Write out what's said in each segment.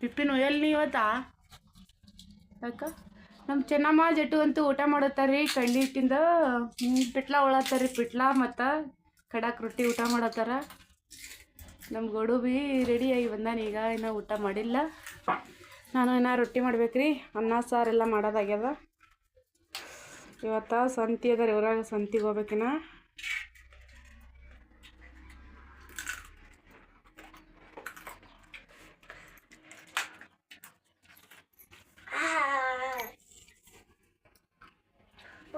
ಪಿಪ್ಪಿನ, ಎಲ್ಲಿ ಇವತ್ತಾ? ಯಾಕ? ನಮ್ಮ ಚೆನ್ನಮ್ಮ ಜಟ್ಟು ಅಂತೂ ಊಟ ಮಾಡತ್ತಾರ್ರಿ ರೀ ಹಿಟ್ಟಿಂದ ಪಿಟ್ಲಾ ಒಳತ್ತಾರ್ರಿ ಪಿಟ್ಲ ಮತ್ತು ಕಡಾಕ್ ರೊಟ್ಟಿ ಊಟ ಮಾಡತ್ತಾರ. ನಮ್ಮ ಗಡು ಬಿ ರೆಡಿ ಆಗಿ ಬಂದಾನ, ಈಗ ಇನ್ನೂ ಊಟ ಮಾಡಿಲ್ಲ. ನಾನು ಇನ್ನೂ ರೊಟ್ಟಿ ಮಾಡ್ಬೇಕ್ರಿ, ಅನ್ನ ಸಾರೆಲ್ಲ ಮಾಡೋದಾಗ್ಯದ. ಇವತ್ತು ಸಂತಿ ಅದ ರೀ, ಊರಾಗ ಸಂತಿಗೆ ಹೋಗ್ಬೇಕಿನ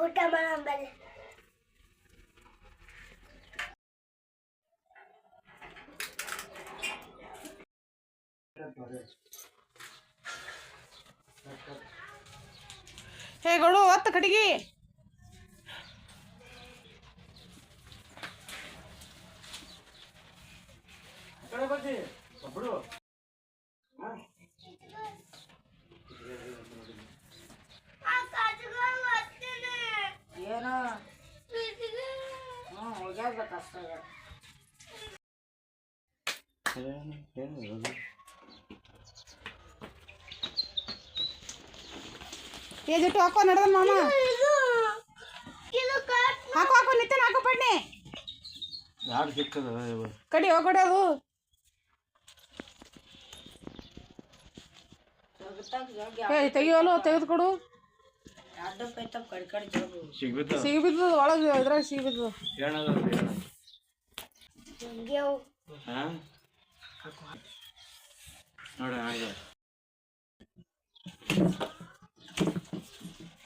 ಊಟ ಮಾಡಂಬಲ್ಲಿ ಹೇ ಗೌಡು ಒತ್ತ ಕಡಿಗಿ ಏನೋ? ಹ್ಞೂ ಹೋಗ್ಯಾರ್ಬೇಕು ಅಷ್ಟೇ ಏ ಜಟ್ಟು ಹಾಕೋ ನಡೆದ ಮಾಮ. ಇದು ಕಾಟ್. ಹಾಕೋ ಹಾಕೋ ನಿತ್ಯನ ಹಾಕೋ ಪಡ್ನೆ. ಕಡಿ ಏ ತೆಗಿಯೋಲು ತೆಗೆದುಕೊಡು ಅಡ್ಡ ಕೈತಪ್ಪ ಕಡೆ ಕಡೆ ಜೋಗು ಸಿಗ್ಬಿತ್ತ ಸಿಗಿ ಬಿದ್ದದ ಒಳಗೆ ಇದ್ರಾಗ ಸಿಗಿ ಬಿದ್ದದ ಏನದ ಹಿಂಗೆ ಹಾ? ನೋಡ ಹಾಗೆ.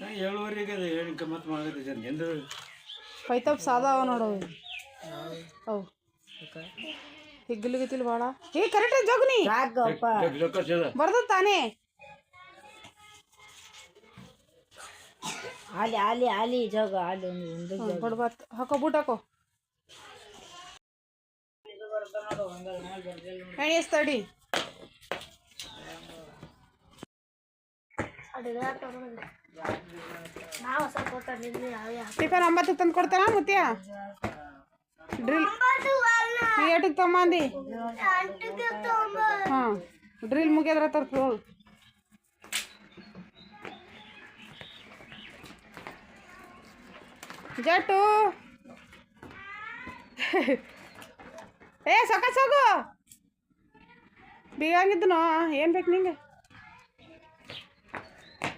ನಾ ಏಳುವರೆಗೆ ಅದು ಏನು ಗಮ್ಮತ್ತು ಮಾಡಿದ್ರೆ ಎಂದು ಪೈತಪ್ ಸಾದಾ ಅವ ನೋಡು ಅವು ಹಿಗ್ಗಲಿಗತಿಲ್ ಭಾಳ ಏ ಕರೆಕ್ಟ್ ಜೋಗ್ನಿ ಸಾಕಪ್ಪ ಜೊಕ್ಕಸದ ಬರ್ದ ತಾನೇ ಆಲಿ ಆಲಿ ಆಲಿ ಜೋಗ ಆಲಿ ಒಂದು ಒಂದು ಹ್ಞೂ ಬಡ್ಬತ್ ಹಾಕೋ ಬೂಟ್ ಹಾಕೋ ಎಣ್ಣೆ ಟಿಫನ್ ಒಂಬತ್ತಕ್ಕೆ ತಂದು ಕೊಡ್ತಾರಾ ಮುತ್ಯ? ಡ್ರಿಲ್ ನೀ ತಮ್ಮಂದಿ ಹಾಂ, ಡ್ರಿಲ್ ಮುಗಿಯದ್ರ ತರ್ತು ಜಟ್ಟು. ಏ ಸೊಕ್ಕ ಸೊಗು ಬೀಗಂಗಿದ್ದನು ಏನು ಬೇಕು ನಿಂಗೆ?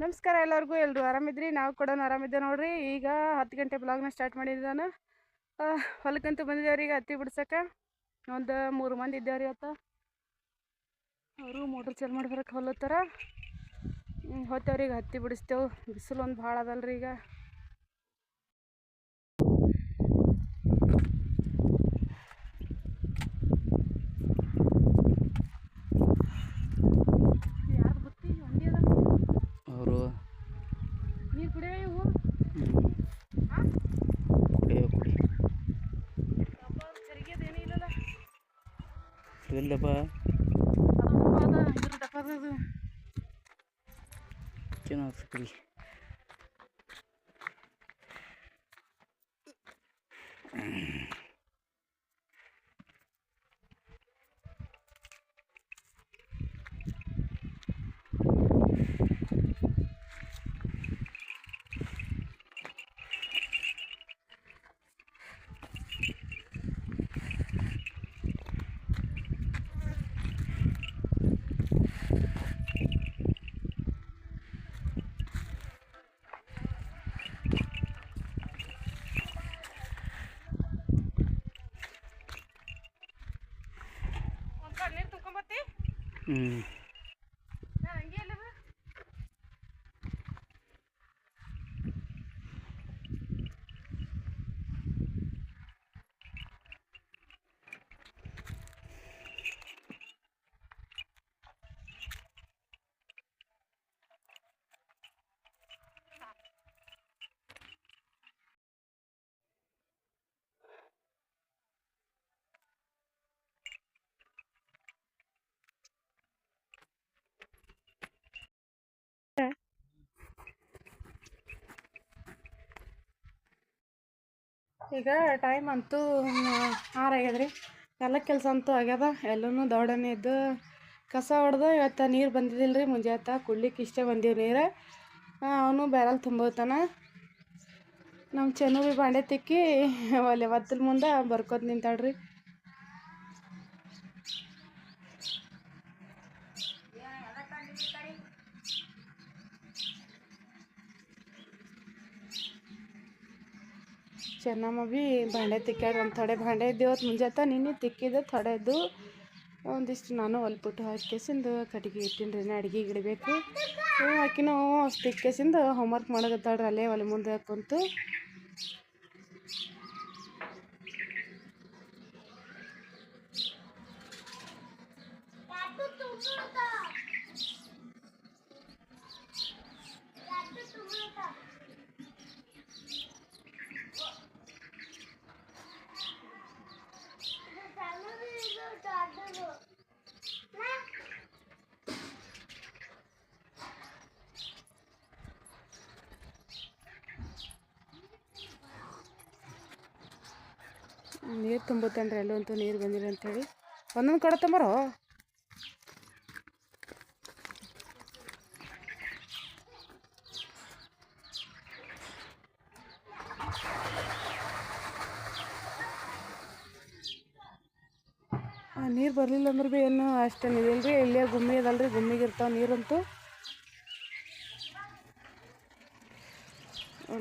ನಮಸ್ಕಾರ ಎಲ್ಲರಿಗೂ ಎಲ್ಲರೂ ಆರಾಮಿದ್ರಿ? ನಾವು ಕೂಡ ಆರಾಮಿದ್ದೆ ನೋಡ್ರಿ. ಈಗ ಹತ್ತು ಗಂಟೆ ಬ್ಲಾಗ್ನ ಸ್ಟಾರ್ಟ್ ಮಾಡಿದ್ದೆ ನಾನು ಹೊಲಕ್ಕಂತೂ ಬಂದಿದ್ದೇವ್ರಿ ಈಗ ಹತ್ತಿ ಬಿಡ್ಸಕ್ಕೆ ಒಂದು ಮೂರು ಮಂದಿ ಇದ್ದೇವ್ರಿ ಇವತ್ತು. ಅವರು ಮೋಟ್ರ್ ಚಾಲು ಮಾಡಿ ಬರಕ್ಕೆ ಹೊಲತ್ತಾರ ಹೊತ್ತವ್ರಿಗೆ ಹತ್ತಿ ಬಿಡಿಸ್ತೇವೆ. ಬಿಸಿಲು ಒಂದು ಭಾಳ ಅದಲ್ರಿ ಈಗ ಯಾರು ಬುತ್ತಿ ಒಂದೇ ಅದ ಅವರು ನೀರು ಕುಡಿಯೋ ಇವು? ಇಲ್ಲಲ್ಲ ಇಲ್ಲಪ್ಪ ಅದು ಅದ ಇದ್ರ ಡಬ್ಬದದು ಚೆನ್ನಾಗಿ ಕುಡಿ ಹ್ಞೂ ಈಗ ಟೈಮ್ ಅಂತೂ ಆರು ರೀ ಎಲ್ಲ ಕೆಲಸ ಅಂತೂ ಆಗ್ಯದ. ಎಲ್ಲೂ ದೌಡನೆ ಇದ್ದು ಕಸ ಹೊಡೆದು ಇವತ್ತು ನೀರು ಬಂದಿದ್ದಿಲ್ಲ ರೀ ಮುಂಜಾತ. ಕುಡ್ಲಿಕ್ಕೆ ಇಷ್ಟೇ ಬಂದೀವಿ ನೀರು. ಅವನು ಬ್ಯಾರಲ್ ತುಂಬೋತಾನ. ನಮ್ಮ ಚೆನ್ನು ಬಾಂಡೆ ತಿಕ್ಕಿ ಒಲೆ ಒತ್ತಲ್ ಮುಂದೆ ಬರ್ಕೋತ ನಿಂತಾಳ್ರಿ. ಚೆನ್ನಮ್ಮ ಭೀ ಭಾಂಡೆ ತಿಕ್ಕಾಡ್ರಿ ಒಂದು ಥೊಡೆ ಭಾಂಡೆ ಇದ್ದೇವತ್ತು ಮುಂಜಾತ, ನಿನ್ನೆ ತಿಕ್ಕಿದ್ದು ಥೊಡೆದು. ಒಂದಿಷ್ಟು ನಾನು ಹೊಲ್ಬಿಟ್ಟು ಹಾಕಿಸಿಂದು ಕಟ್ಟಿಗೆ ಇಟ್ಟಿನಿ ರೀ ಅಡುಗೆ ಇಡಬೇಕು ಆಕಿನೂ ಅಷ್ಟು ತಿಕ್ಕೆಸಿಂದು ಹೋಮ್ವರ್ಕ್ ರೀ ಅಲ್ಲೇ ಒಲೆ ಮುಂದೆ ಕುಂತು. ನೀರು ತುಂಬುತ್ತೇನ್ರಿ ಎಲ್ಲಂತೂ ನೀರು ಬಂದಿರಿ ಅಂತ ಹೇಳಿ ಒಂದೊಂದು ಕಡೆ ತಂಬರೋ ನೀರು ಬರಲಿಲ್ಲ ಅಂದ್ರೆ ಭೀ ಏನು ಅಷ್ಟೇನು ಇದಿಲ್ಲ ರೀ ಇಲ್ಲೇ ಗುಮ್ಮಿ ಅದಲ್ರಿ, ಗುಮ್ಮಿಗೆ ಇರ್ತಾವೆ ನೀರಂತೂ.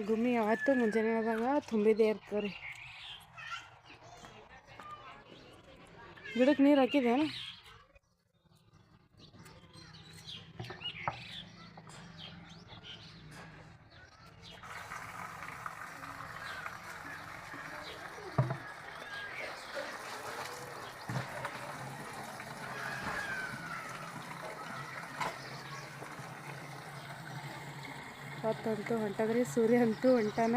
ಗುಮ್ಮಿ ಆಯಿತು, ಮುಂಜಾನೆ ಆದಾಗ ತುಂಬಿದೇ ಇರ್ತದೆ ರೀ ಗಿಡಕ್ಕೆ ನೀರು ಹಾಕಿದೇನು ಹೊತ್ತಂತೂ ಹೊಂಟದ್ರಿ ಸೂರ್ಯ ಅಂತೂ ಹೊಂಟಾನ.